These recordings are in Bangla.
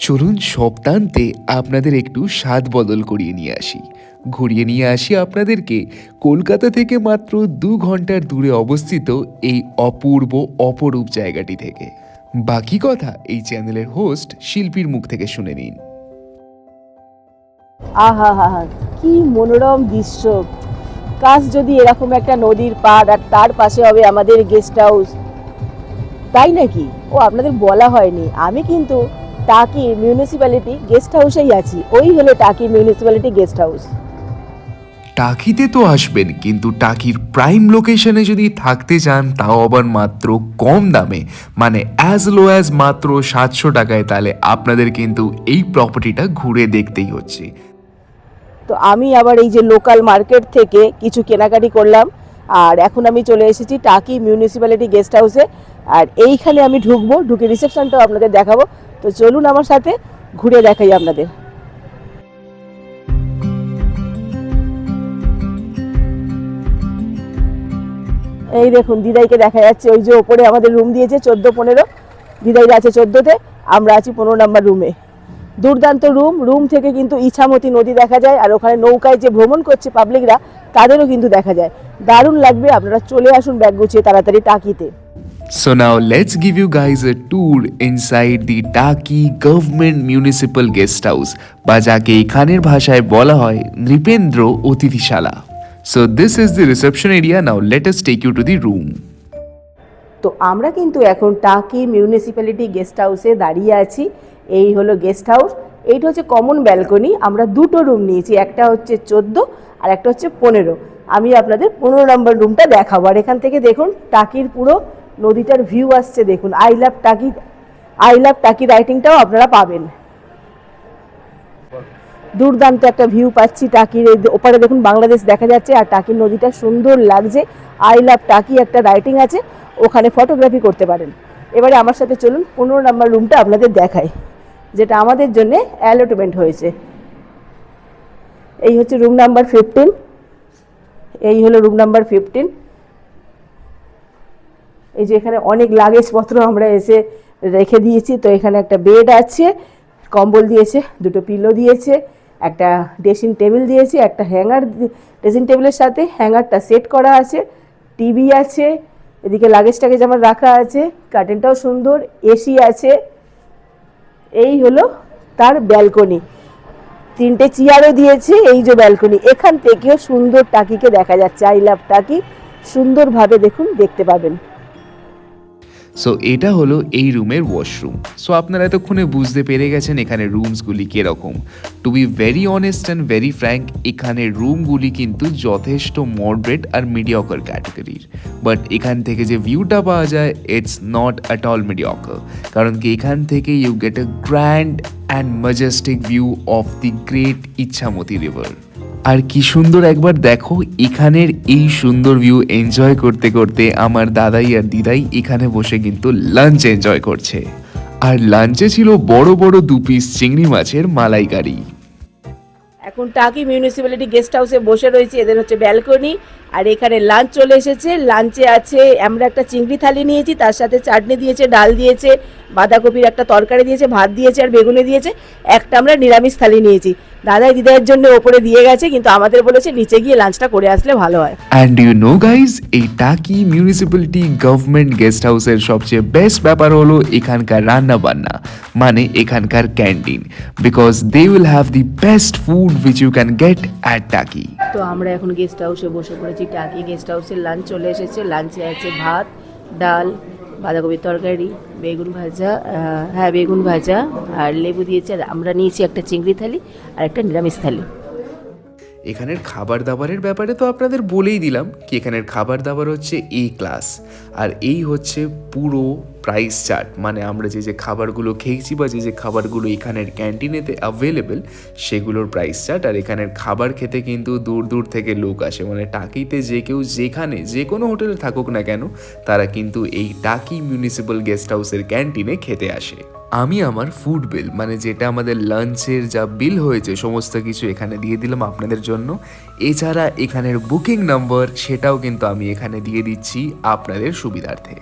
চলুন সপ্তান্তে আপনাদের একটু স্বাদ বদল করিয়ে নিয়ে আসি। ঘুরিয়ে নিয়ে আসি আপনাদেরকে কলকাতা থেকে মাত্র দু ঘণ্টার দূরে অবস্থিত এই অপূর্ব, অপরূপ জায়গাটি থেকে। বাকি কথা এই চ্যানেলের হোস্ট শিল্পীর মুখ থেকে শুনে নিন। আহা, হা কি মনোরম দৃশ্য। কাজ যদি এরকম একটা নদীর পাড় আর তার পাশে হবে আমাদের গেস্ট হাউস তাই নাকি? ও, আপনাদের বলা হয়নি। আমি কিন্তু টাকি মিউনিসিপ্যালিটি গেস্ট হাউসেই আছি। ওই হলো টাকি মিউনিসিপ্যালিটি গেস্ট হাউস। টাকিতে তো আসবেন কিন্তু টাকির প্রাইম লোকেশনে যদি থাকতে চান তাও আবার মাত্র কম দামে। মানে অ্যাজ লো অ্যাজ মাত্র সাতশো টাকায় তাহলে আপনাদের কিন্তু এই প্রপার্টিটা ঘুরে দেখতেই হচ্ছে। তো আমি আবার এই যে লোকাল মার্কেট থেকে কিছু কেনাকাটি করলাম আর এখন আমি চলে এসেছি টাকি মিউনিসিপ্যালিটি গেস্ট হাউসে। আর এইখানে আমি ঢুকবো ঢুকে রিসেপশনটাও আপনাদের দেখাবো। তো চলুন আমার সাথে ঘুরে দেখাই আপনাদের। এই দেখুন, দিদাইকে দেখা যাচ্ছে। ওই যে ওপরে আমাদের রুম দিয়েছে, চোদ্দ পনেরো। দিদাইরা আছে চোদ্দোতে, আমরা আছি পনেরো নাম্বার রুমে দুর্দান্ত রুম রুম থেকে কিন্তু ইছামতি নদী দেখা যায়, আর ওখানে নৌকায় যে ভ্রমণ করছে পাবলিকরা তাদেরও কিন্তু দেখা যায়। দারুণ লাগবে, আপনারা চলে আসুন ব্যাগ গুছিয়ে তাড়াতাড়ি টাকিতে। So now let's give you guys a tour inside the Taki Government Municipal Guest House, বা যাকে এখানের ভাষায় বলা হয় Nripendra অতিথিশালা। So this is the reception area. Now let us take you to the room. তো আমরা কিন্তু এখন টাকি মিউনিসিপ্যালিটি গেস্ট হাউসে দাঁড়িয়ে আছি। এই হলো গেস্ট হাউস এইটা হচ্ছে কমন ব্যালকনি আমরা দুটো রুম নিয়েছি, একটা হচ্ছে চোদ্দ আর একটা হচ্ছে পনেরো। আমি আপনাদের পনেরো নম্বর রুমটা দেখাবো। আর এখান থেকে দেখুন টাকির পুরো নদীটার ভিউ আসছে, দেখুন। আই লাভ টাকি আই লাভ টাকি রাইটিংটাও আপনারা পাবেন। দুর্দান্ত একটা ভিউ পাচ্ছি টাকির ওপারে দেখুন, বাংলাদেশ দেখা যাচ্ছে, আর টাকির নদীটা সুন্দর লাগছে। আই লাভ টাকি একটা রাইটিং আছে, ওখানে ফটোগ্রাফি করতে পারেন। এবারে আমার সাথে চলুন, পনেরো নাম্বার রুমটা আপনাদের দেখাই, যেটা আমাদের জন্য অ্যালটমেন্ট হয়েছে। এই হচ্ছে রুম নাম্বার ফিফটিন এই হলো রুম নাম্বার ফিফটিন এই যে এখানে অনেক লাগেজপত্র আমরা এসে রেখে দিয়েছি, তো এখানে একটা বেড আছে, কম্বল দিয়েছে, দুটো পিলো দিয়েছে, একটা ড্রেসিং টেবিল দিয়েছে, একটা হ্যাঙ্গার ড্রেসিং টেবিলের সাথে হ্যাঙ্গারটা সেট করা আছে টিভি আছে, এদিকে লাগেজ টাগেজ আমার রাখা আছে কার্টেনটাও সুন্দর এসি আছে, এই হলো তার ব্যালকনি তিনটে চেয়ারও দিয়েছে, এই যে ব্যালকনি এখান থেকেও সুন্দর টাকিকে দেখা যাচ্ছে, আই লাভ টাকি, সুন্দরভাবে দেখুন, দেখতে পাবেন। সো এটা হলো এই রুমের ওয়াশরুম সো আপনারা এতক্ষণে বুঝতে পেরে গেছেন এখানে রুমসগুলি কীরকম। To be very honest and very frank এখানে রুমগুলি কিন্তু যথেষ্ট মডরেট আর মিডিয়কার ক্যাটাগরির বাট এখান থেকে যে ভিউটা পাওয়া যায় it's not at all mediocre কারণ কি এখান থেকে you get a grand and majestic view of the great Ichamati river আর কি সুন্দর একবার দেখো, এখানের এই সুন্দর ভিউ এনজয় করতে করতে আমার দাদাই আর দিদাই এখানে বসে কিন্তু লাঞ্চ এনজয় করছে। আর লাঞ্চে ছিল বড় বড় দু পিস চিংড়ি মাছের মালাইকারি। এখন টাকি মিউনিসিপ্যালিটি গেস্ট হাউসে বসে রয়েছে, এদের হচ্ছে ব্যালকনি আর এখানে লাঞ্চ চলে এসেছে। লাঞ্চে আছে আমরা একটা চিংড়ি থালি নিয়েছি তার সাথে চাটনি দিয়েছে ডাল দিয়েছে বাঁধাকপির একটা তরকারি দিয়েছে ভাত দিয়েছে আর বেগুনে দিয়েছে। একটা আমরা নিরামিষ থালি নিয়েছি। দাদাই দিদাইয়ের জন্য ওপরে দিয়ে গেছে কিন্তু আমাদের বলেছে নিচে গিয়ে লাঞ্চটা করে আসলে ভালো হয়। অ্যান্ড ইউ নো গাইজ এই টাকি মিউনিসিপ্যালিটি গভর্নমেন্ট গেস্ট হাউসের সবচেয়ে বেস্ট ব্যাপার হলো এখানকার রান্না বান্না মানে এখানকার canteen because they will have the best food which you can get at Taki. তো আমরা এখন গেস্ট হাউসে বসে পড়েছি। টাকি গেস্ট হাউসের লাঞ্চ চলে এসেছে। লাঞ্চে আছে ভাত, ডাল বাঁধাকপির তরকারি, বেগুন ভাজা হ্যাঁ বেগুন ভাজা আর লেবু দিয়েছে। আর আমরা নিয়েছি একটা চিংড়ি থালি আর একটা নিরামিষ থালি। এখানের খাবার দাবারের ব্যাপারে তো আপনাদের বলেই দিলাম কি এখানের খাবার দাবার হচ্ছে এ ক্লাস। আর এই হচ্ছে পুরো প্রাইস চার্ট মানে আমরা যে যে খাবারগুলো খেয়েছি বা যে যে খাবারগুলো এখানের ক্যান্টিনেতে অ্যাভেলেবেল সেগুলোর প্রাইস চার্ট আর এখানের খাবার খেতে কিন্তু দূর দূর থেকে লোক আসে। মানে টাকিতে যে কেউ যেখানে, যে কোনো হোটেলে থাকুক না কেন, তারা কিন্তু এই টাকি মিউনিসিপ্যাল গেস্ট হাউসের ক্যান্টিনে খেতে আসে। আমি আমার ফুড বিল মানে যেটা আমাদের লাঞ্চের যা বিল হয়েছে, সমস্ত কিছু এখানে দিয়ে দিলাম আপনাদের জন্য। এছাড়া এখানের বুকিং নম্বর সেটাও কিন্তু আমি এখানে দিয়ে দিচ্ছি আপনাদের সুবিধার্থে।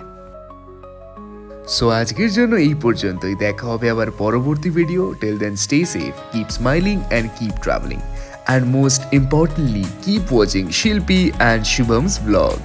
সো আজকের জন্য এই পর্যন্তই। দেখা হবে আবার পরবর্তী video till then stay safe keep smiling and keep travelling and most importantly keep watching Shilpi and Shubham's blog